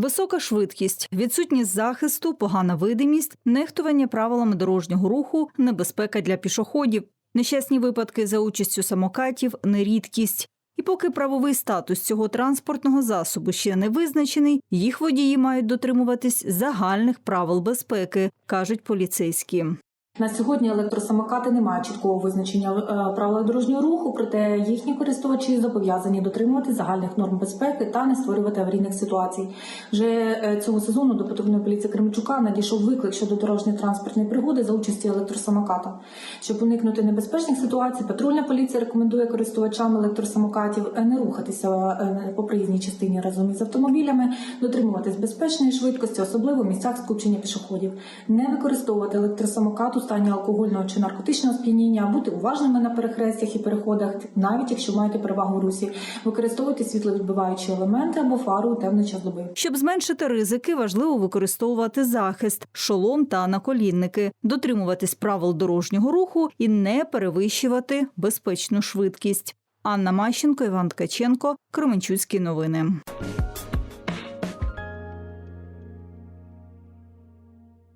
Висока швидкість, відсутність захисту, погана видимість, нехтування правилами дорожнього руху, небезпека для пішоходів. Нещасні випадки за участю самокатів нерідкість. І поки правовий статус цього транспортного засобу ще не визначений, їх водії мають дотримуватись загальних правил безпеки, кажуть поліцейські. На сьогодні електросамокати не мають чіткого визначення е, правил дорожнього руху, проте їхні користувачі зобов'язані дотримувати загальних норм безпеки та не створювати аварійних ситуацій. Вже е, цього сезону до патрульної поліції Кременчука надійшов виклик щодо дорожньої транспортної пригоди за участі електросамоката. Щоб уникнути небезпечних ситуацій, патрульна поліція рекомендує користувачам електросамокатів е, не рухатися по проїзній частині разом із автомобілями, дотримуватись безпечної швидкості, особливо в місцях скупчення пішоходів, не використовувати електросамокат у стані алкогольного чи наркотичного сп'яніння, бути уважними на перехрестях і переходах, навіть якщо маєте перевагу русі, використовувати світловідбиваючі елементи або фару у темний час доби. Щоб зменшити ризики, важливо використовувати захист, шолом та наколінники, дотримуватись правил дорожнього руху і не перевищувати безпечну швидкість. Анна Мащенко, Іван Ткаченко, Кременчуцькі новини.